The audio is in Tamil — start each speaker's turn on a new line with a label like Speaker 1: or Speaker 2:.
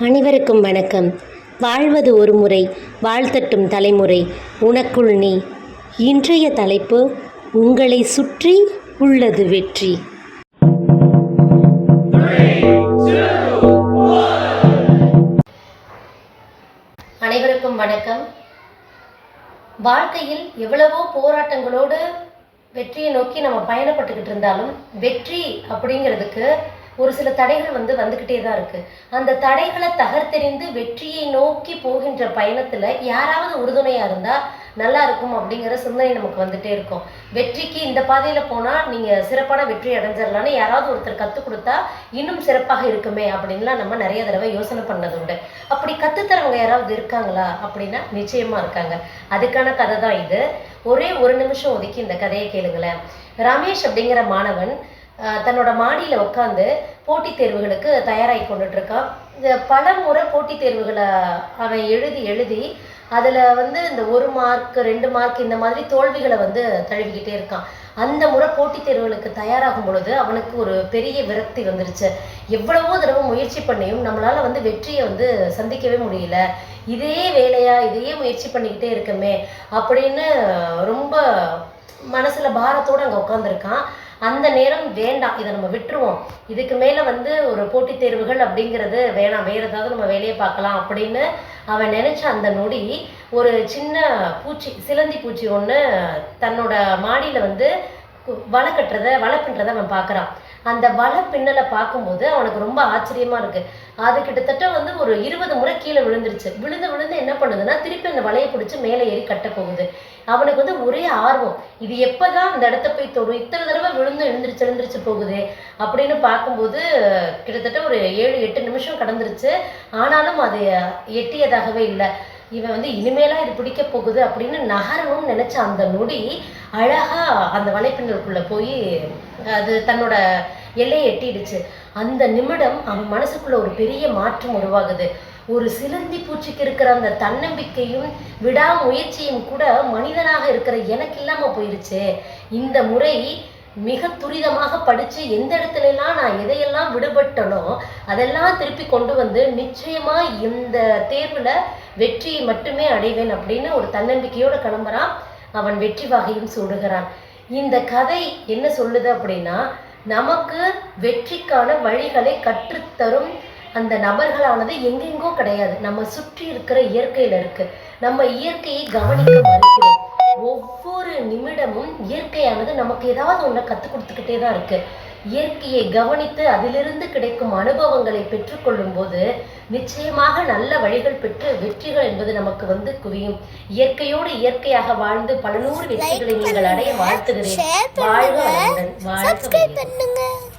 Speaker 1: அனைவருக்கும் வணக்கம். வாழ்வது ஒரு முறை வாழ்த்தட்டும் தலைமுறை. உனக்குள் நீ. இன்றைய தலைப்பு உங்களை சுற்றி உள்ளது வெற்றி. அனைவருக்கும் வணக்கம். வாழ்க்கையில் எவ்வளவோ போராட்டங்களோடு வெற்றியை நோக்கி நம்ம பயணப்பட்டுக்கிட்டு இருந்தாலும் வெற்றி அப்படிங்கிறதுக்கு ஒரு சில தடைகள் வந்து வந்துக்கிட்டே தான் இருக்குது அந்த தடைகளை தகர்த்தெறிந்து வெற்றியை நோக்கி போகின்ற பயணத்தில் யாராவது உறுதுணையாக இருந்தால் நல்லா இருக்கும் அப்படிங்கிற சிந்தனை நமக்கு வந்துட்டே இருக்கும். வெற்றிக்கு இந்த பாதையில போனா நீங்க சிறப்பான வெற்றி அடைஞ்சிடலான்னு யாராவது ஒருத்தர் கற்றுக் கொடுத்தா இன்னும் சிறப்பாக இருக்குமே அப்படின்லாம் நம்ம நிறைய தடவை யோசனை பண்ணது உண்டு அப்படி கத்துத்தரவங்க யாராவது இருக்காங்களா அப்படின்னா நிச்சயமா இருக்காங்க. அதுக்கான கதை தான் இது. ஒரே ஒரு நிமிஷம் ஒதுக்கி இந்த கதையை கேளுங்களேன். ரமேஷ் அப்படிங்கிற மாணவன் தன்னோட மாடியில் உட்காந்து போட்டித் தேர்வுகளுக்கு தயாராகி கொண்டுட்டு இருக்கான் இந்த பல முறை போட்டித் தேர்வுகளை அவன் எழுதி எழுதி அதில் வந்து இந்த ஒரு மார்க் ரெண்டு மார்க் இந்த மாதிரி தோல்விகளை வந்து தழுவிக்கிட்டே இருக்கான். அந்த முறை போட்டித் தேர்வுகளுக்கு தயாராகும் பொழுது அவனுக்கு ஒரு பெரிய விரக்தி வந்துருச்சு. எவ்வளவோ தடவை முயற்சி பண்ணியும் நம்மளால வந்து வெற்றியை வந்து சந்திக்கவே முடியல. இதே வேலையா இதையே முயற்சி பண்ணிக்கிட்டே இருக்கமே அப்படின்னு ரொம்ப மனசுல பாரத்தோடு அங்கே உட்காந்துருக்கான் அந்த நேரம் வேண்டாம். இதை நம்ம விட்டுருவோம். இதுக்கு மேலே வந்து ஒரு போட்டித் தேர்வுகள் அப்படிங்கிறது வேணாம். வேறு ஏதாவது நம்ம வேலையை பார்க்கலாம் அப்படின்னு அவன் நினச்ச அந்த நொடி ஒரு சின்ன பூச்சி சிலந்தி பூச்சி ஒன்று தன்னோட மாடியில வந்து கு- வலை கட்டுறத வலை பின்றதை அவன் பார்க்குறான். அந்த வலை பின்னலை பார்க்கும்போது அவனுக்கு ரொம்ப ஆச்சரியமாக இருக்குது அது கிட்டத்தட்ட வந்து ஒரு இருபது முறை கீழே விழுந்துருச்சு. விழுந்து விழுந்து என்ன பண்ணுதுன்னா திருப்பி அந்த வலையை பிடிச்சி மேலே ஏறி கட்ட போகுது. அவனுக்கு வந்து ஒரே ஆர்வம். இது எப்போதான் அந்த இடத்த போய் தொடும்? இத்தனை தடவை விழுந்து எழுந்திருச்சு எழுந்திருச்சு போகுது அப்படின்னு பார்க்கும்போது கிட்டத்தட்ட ஒரு ஏழு எட்டு நிமிஷம் கடந்துருச்சு. ஆனாலும் அது எட்டியதாகவே இல்லை. இவன் வந்து இனிமேலாம் இது பிடிக்க போகுது அப்படின்னு நகரணும்னு நினைச்ச அந்த நொடி அழகா அந்த வலைப்பின்னலுக்குள்ள போய் அது தன்னோட எல்லையை எட்டிடுச்சு. அந்த நிமிடம் அவன் மனசுக்குள்ள ஒரு பெரிய மாற்றம் உருவாகுது. ஒரு சிலந்தி பூச்சிக்கு இருக்கிற அந்த தன்னம்பிக்கையும் விடாமுயற்சியும் கூட மனிதனாக இருக்கிற எனக்கு இல்லாம போயிருச்சு. இந்த முறை மிக துரிதமாக படிச்சு எந்த இடத்துல எல்லாம் நான் எதையெல்லாம் விடுபட்டனோ அதெல்லாம் திருப்பி கொண்டு வந்து நிச்சயமா இந்த தேர்வுல வெற்றியை மட்டுமே அடைவேன் அப்படின்னு ஒரு தன்னம்பிக்கையோட கிளம்புறான். அவன் வெற்றி வகையும் சூடுகிறான். இந்த கதை என்ன சொல்லுது அப்படின்னா நமக்கு வெற்றிக்கான வழிகளை கற்றுத்தரும் அந்த நபர்களானது எங்கெங்கோ கிடையாது. நம்ம சுற்றி இருக்கிற இயற்கையில இருக்கு. நம்ம இயற்கையை கவனிக்க மறுக்கிறோம். ஒவ்வொரு நிமிடமும் இயற்கையானது நமக்கு ஏதாவது ஒன்றை கற்றுக் கொடுத்துக்கிட்டே தான் இருக்கு. இயற்கையை கவனித்து அதிலிருந்து கிடைக்கும் அனுபவங்களை பெற்றுக்கொள்ளும் போது நிச்சயமாக நல்ல வழிகள் பெற்று வெற்றிகள் என்பது நமக்கு வந்து குவியும். இயற்கையோடு இயற்கையாக வாழ்ந்து பல நூறு வெற்றிகளை நீங்கள் அடைய வாழ்த்துகிறேன். வாழ்க வளமுடன். வாழ்க